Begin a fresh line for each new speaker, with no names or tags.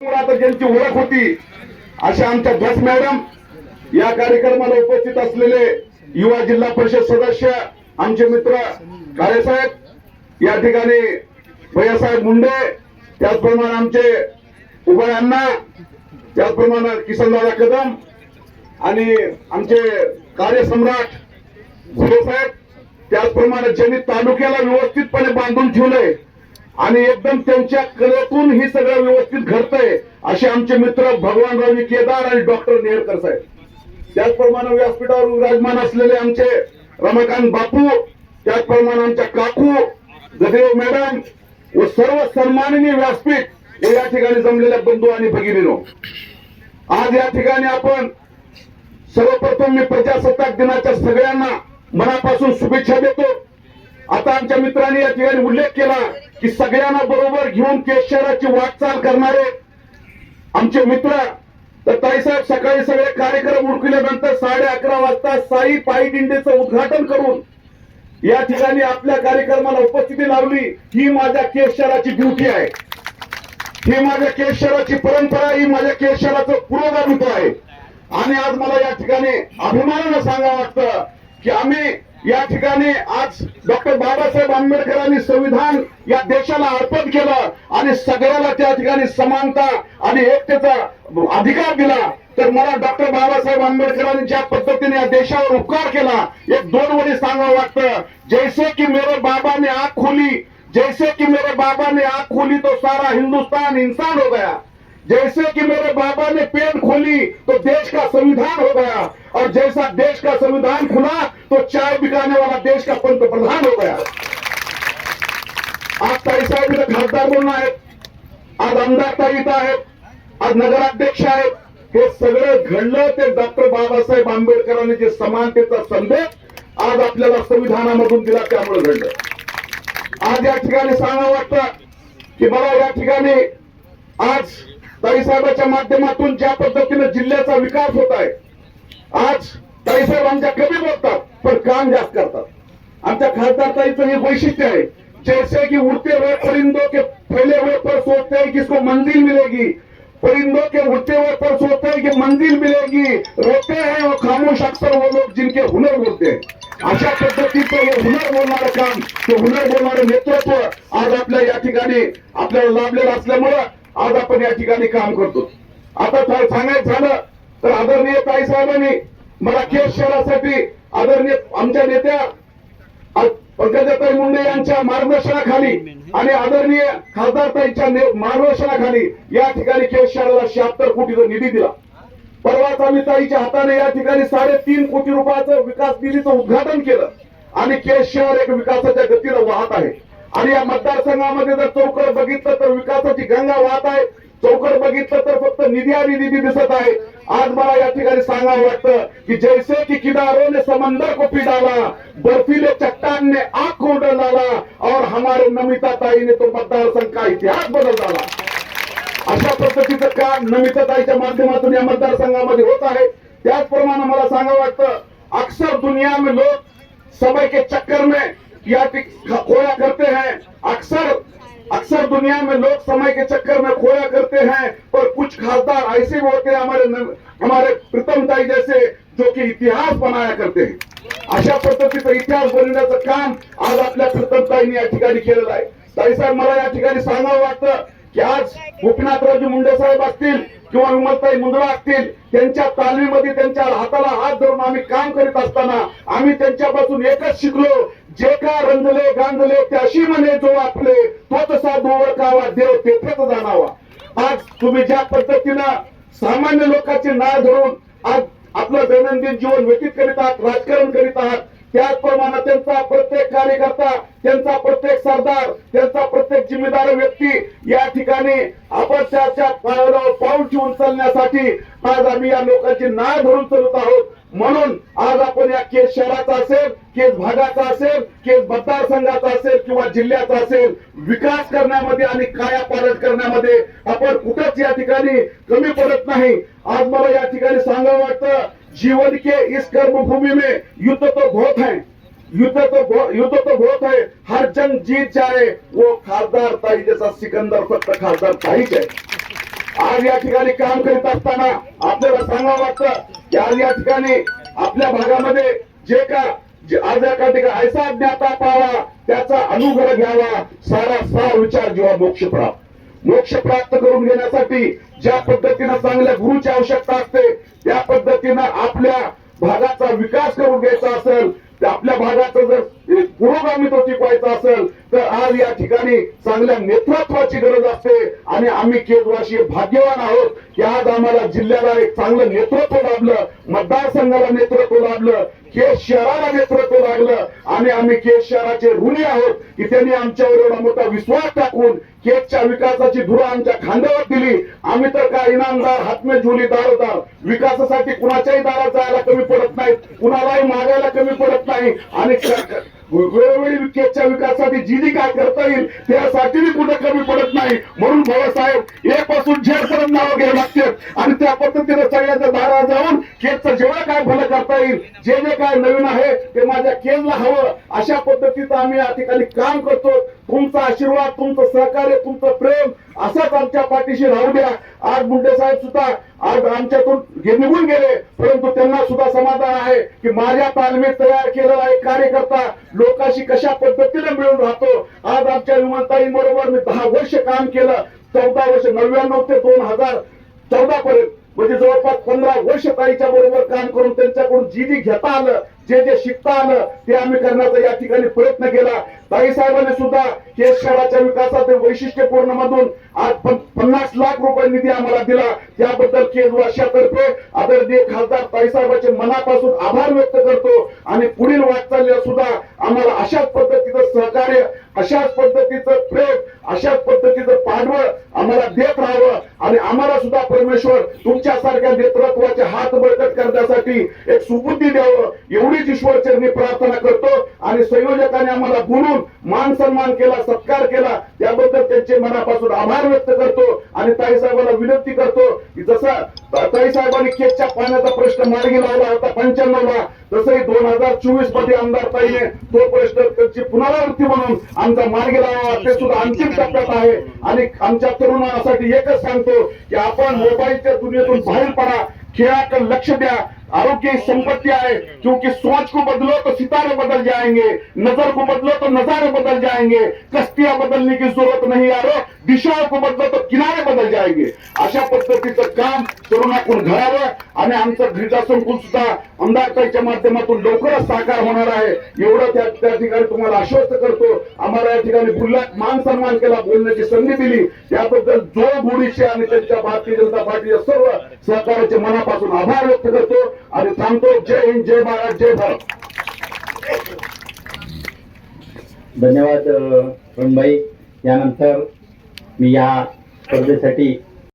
आता ज्यांची ओळख होती अशा आमच्या बस मॅडम या कार्यक्रमाला उपस्थित असलेले युवा जिल्हा परिषद सदस्य आमचे मित्र काळेसाहेब या ठिकाणी भैयासाहेब मुंडे त्याचप्रमाणे आमचे उभय अण्णा त्याचप्रमाणे किसनदादा कदम आणि आमचे कार्यसम्राट झुले साहेब त्याचप्रमाणे ज्यांनी तालुक्याला व्यवस्थितपणे बांधून ठेवलंय आणि एकदम त्यांच्या कलेतून ही सगळं व्यवस्थित घडतंय असे आमचे मित्र भगवानरावजी केदार आणि डॉक्टर नेहरकर साहेब. त्याचप्रमाणे व्यासपीठावर विराजमान असलेले आमचे रमाकांत बापू त्याचप्रमाणे आमच्या काकू जगदेव मॅडम व सर्व सन्माननीय व्यासपीठ हे या ठिकाणी जमलेल्या बंधू आणि भगिनीनो. आज या ठिकाणी आपण सर्वप्रथम मी प्रजासत्ताक दिनाच्या सगळ्यांना मनापासून शुभेच्छा देतो. आता आमच्या मित्रांनी या ठिकाणी उल्लेख केला. की सगळ्यांना बरोबर घेऊन केस शहराची वाटचाल करणारे आमचे मित्र तर ताईसाहेब सकाळी सगळे कार्यक्रम उडकल्यानंतर साडे अकरा वाजता साई पायी दिंडीचं उद्घाटन करून या ठिकाणी आपल्या कार्यक्रमाला उपस्थिती लावली. ही माझ्या केस शहराची ड्युटी आहे. ही माझ्या केस शहराची परंपरा ही माझ्या केस शहराचं पुरोगामित्व आहे. आणि आज मला या ठिकाणी अभिमानानं सांगा वाटतं की आम्ही या ठिकाणी आज डॉक्टर बाबासाहेब आंबेडकरांनी संविधान या देशाला अर्पण केलं आणि सगळ्याला त्या ठिकाणी समानता आणि एकतेचा अधिकार दिला तर मला डॉक्टर बाबासाहेब आंबेडकरांनी ज्या पद्धतीने या देशावर उपकार केला एक दोन वडी सांगावं वाटतं. जैसे की मेरे बाबा ने खोली जैसे कि मेरे बाबा ने खोली तो सारा हिंदुस्तान इंसान हो गया. जैसे कि मेरे बाबा ने पेन खोली तो देश का संविधान हो गया। और जैसा देश का संविधान खुला तो चाय बिकाने वाला देश का पंतप्रधान हो गया। आज साहेब इथं खासदार म्हणून आहेत आज आमदार ताई इथं आहेत आज नगराध्यक्ष आहेत हे सगळं घडलं ते डॉक्टर बाबासाहेब आंबेडकरांनी जे समानतेचा संदेश आज आपल्याला संविधानामधून दिला, त्यामुळे घडलं. आज या ठिकाणी सांगावं वाटतं की मला या ठिकाणी आज ताईसाहेबाच्या माध्यमातून ज्या पद्धतीने जिल्ह्याचा विकास होत आहे आज ताईसाहेब आमच्या कमी बोलतात पण काम जास्त करतात. आमच्या खासदार ताईचं हे वैशिष्ट्य आहे जैसे की उड़ते हुए परिंदों के फैले हुए पर सोचते हैं कि इसको मंजिल मिलेगी। परिंदों के उड़ते हुए पर सोचते हैं कि मंजिल मिलेगी। रोते हैं और खामोश अक्सर वो लोग जिनके हुनर बोलते हैं। अशा पद्धतीचं हे हुनर बोलणारं काम ते हुनर बोलणारं नेतृत्व आज आपल्या या ठिकाणी आपल्याला लाभलेलं असल्यामुळं आज आपण या ठिकाणी काम करतो. आता फार सांगायचं झालं तर आदरणीय ताई साहेबांनी मला केस शहरासाठी आदरणीय आमच्या नेत्या पंकजाताई मुंडे यांच्या मार्गदर्शनाखाली आणि आदरणीय खासदारताईंच्या मार्गदर्शनाखाली या ठिकाणी केस शहराला शहात्तर कोटीचा निधी दिला. परवाच आम्ही ताईच्या हाताने या ठिकाणी साडेतीन कोटी रुपयाचं विकास निधीचं उद्घाटन केलं. आणि केस शहर एक विकासाच्या गतीला वाहत आहे. आणि या मतदारसंघामध्ये जर चौकड बघितलं तर विकासाची गंगा वाहत आहे. चौकड बघितलं तर फक्त निधी आणि निधी दिसत आहे. आज मला या ठिकाणी सांगावं वाटतं की जैसे की किनारों ने समंदर को पिडाला बर्फीले चट्टान ने आग को डाला और हमारे नमिता ताई ने तो मतदारसंघ का इतिहास बदल डाला अशा पद्धतीचं काम नमिताताईच्या माध्यमातून या मतदारसंघामध्ये होत आहे? त्याचप्रमाणे मला सांगावं वाटतं अक्सर दुनिया में लोग समय के चक्कर में या खोया करते हैं। अक्सर अक्सर दुनिया में लोग समय के चक्कर में खोया करते हैं पर कुछ खासदार ऐसे भी होते हैं हमारे न- हमारे प्रीतम ताई जैसे जो कि इतिहास बनाया करते हैं। अशा पद्धतीचं इतिहास बनवण्याचं काम आज आपल्या प्रीतम ताईंनी या ठिकाणी केलेलं आहे. ताईसाहेब मला या ठिकाणी सांगावं वाटतं की आज गोपीनाथरावजी मुंडे साहेब असतील किंवा विमलताई मुंदडा असतील त्यांच्या तालमीमध्ये त्यांच्या हाताला हात धरून आम्ही काम करीत असताना आम्ही त्यांच्यापासून एकच शिकलो जे का रंजले गांजले त्याशी म्हणे जो आपले तोच साधूवर कावा देव तेथेच जाणावा. आज तुम्ही ज्या पद्धतीनं सामान्य लोकांचे नाव धरून आज आपलं दैनंदिन जीवन व्यतीत करीत आहात राजकारण करीत आहात त्याचप्रमाणे त्यांचा प्रत्येक कार्यकर्ता त्यांचा प्रत्येक सरदार त्यांचा प्रत्येक जिम्मेदार व्यक्ती या ठिकाणी आपण पायावर पावलावर उचलण्यासाठी आज आम्ही या लोकांची नाव धरून चलत आहोत. म्हणून आज आपण या केस शहराचा असेल केस भागाचा असेल केस मतदारसंघाचा असेल किंवा जिल्ह्याचा असेल विकास करण्यामध्ये आणि काया पालट करण्यामध्ये आपण कुठंच या ठिकाणी कमी पडत नाही. आज मला या ठिकाणी सांगावं वाटतं जीवन के इस कर्मभूमी में युद्ध तो बहुत है. युद्ध तो युद्ध तो बहुत है हर जंग जीत जाए वो खासदार ताई जैसा सिकंदर फक्त खासदार ताईच आहे आज या ठिकाणी काम करीत असताना आपल्याला सांगावं वाटतं की आज या ठिकाणी आपल्या भागामध्ये जे का आज एका ठिकाणी ऐसा ज्ञाता पावा त्याचा अनुग्रह घ्यावा सारा सार विचार जेव्हा मोक्ष प्राप्त. मोक्ष प्राप्त करून घेण्यासाठी ज्या पद्धतीनं चांगल्या गुरुची आवश्यकता असते त्या पद्धतीनं आपल्या भागाचा विकास करून घ्यायचा असेल आपल्या भागाचं जर पुरोगामित्व टिकवायचं असेल तर आज या ठिकाणी चांगल्या नेतृत्वाची गरज असते. आणि आम्ही केजवाशी भाग्यवान आहोत की आज आम्हाला जिल्ह्याला एक चांगलं नेतृत्व लाभलं मतदारसंघाला नेतृत्व लाभलं केस शहराला नेतृत्व लागलं. आणि आम्ही केस शहराचे ऋणी आहोत की त्यांनी आमच्यावर एवढा मोठा विश्वास टाकून केसच्या विकासाची धुरा आमच्या खांद्यावर दिली. आम्ही तर काय इनामदार हातमे झुली दारोदार. विकासासाठी कुणाच्याही दारात जायला कमी पडत नाही कुणालाही मागायला कमी पडत नाही. आणि वेळोवेळी केसच्या विकासासाठी जी जी काय करता येईल त्यासाठी मी कुठे कमी पडत नाही. म्हणून भाऊसाहेब एक पासून झेड पर्यंत नावं घ्यावं लागते आणि त्या पद्धतीने सगळ्याच्या दारा जाऊन केसचं जेवढं काय भलं करता येईल जे जे काय नवीन आहे ते माझ्या केसला हवं. अशा पद्धतीचं आम्ही या ठिकाणी काम करतो. तुमचा आशीर्वाद तुमचं सहकार्य तुमचं प्रेम असंच आमच्या पाठीशी राहू द्या. आज मुंडे साहेब सुद्धा आज आमच्यातून निघून गेले परंतु त्यांना सुद्धा समाधान आहे की माझ्या तालमीत तयार केलेला एक कार्यकर्ता लोकांशी कशा पद्धतीने मिळून राहतो? आज आमच्या विमानताईंबरोबर मी दहा वर्ष काम केलं. चौदा वर्ष नव्याण्णव ते दोन हजार चौदा पर्यंत म्हणजे जवळपास पंधरा वर्ष ताईच्या बरोबर काम करून त्यांच्याकडून जी जी घेता आलं. जे जे शिकता आलं ते आम्ही करण्याचा या ठिकाणी प्रयत्न केला. ताई साहेबांनी सुद्धा केस शहराच्या विकासात वैशिष्ट्यपूर्ण मधून आज पन्नास लाख रुपये निधी आम्हाला दिला. त्याबद्दल केस आदरणीय खासदार ताई साहेबांचे मनापासून आभार व्यक्त करतो. आणि पुढील वाटचालीला सुद्धा आम्हाला अशाच पद्धतीचं सहकार्य अशाच पद्धतीचं प्रेम अशाच पद्धतीचं पाठबळ आम्हाला देत राहावं. आणि आम्हाला सुद्धा परमेश्वर तुमच्यासारख्या नेतृत्वाचे हात बळकट करण्यासाठी एक सुबुद्धी द्यावं. एवढी एवढीच ईश्वर चरणी प्रार्थना करतो आणि संयोजकाने आम्हाला बोलून मान सन्मान केला सत्कार केला त्याबद्दल त्यांचे मनापासून आभार व्यक्त करतो आणि ताई साहेबांना विनंती करतो की जसा ताई साहेबांनी केकच्या पाण्याचा प्रश्न मार्गी लावला होता पंच्याण्णव ला तसंही दोन हजार चोवीसमध्ये आमदार ताईने तो प्रश्न त्यांची पुनरावृत्ती म्हणून आमचा मार्गी लावा ते सुद्धा अंतिम टप्प्यात आहे. आणि आमच्या तरुणांसाठी एकच सांगतो की आपण मोबाईलच्या दुनियेतून बाहेर पडा खेळाकडे लक्ष द्या आरोग्य संपत्ति है क्योंकि सोच को बदलो तो सितारे बदल जाएंगे नजर को बदलो तो नजारे बदल जाएंगे कश्तियां बदलने की जरूरत नहीं यारो दिशाओं को बदलो तो किनारे बदल जाएंगे। अशा पद्धतीचं काम तरुणाकडून घडावं आणि आमचं घरचा संकुल सुद्धा आमदारताईच्या माध्यमातून लवकरच साकार होणार आहे. एवढं त्या त्या ठिकाणी तुम्हाला आश्वस्त करतो. आम्हाला या ठिकाणी बुल्लात मान सन्मान केला बोलण्याची संधी दिली. त्याबद्दल जो गोडीचे आणि त्यांच्या भारतीय जनता पार्टीच्या सर्व सहकार्याचे मनापासून आभार व्यक्त करतो. आणि थांबतो जय हिंद जय महाराज जय भारत.
धन्यवाद रणबाई यानंतर मी या स्पर्धेसाठी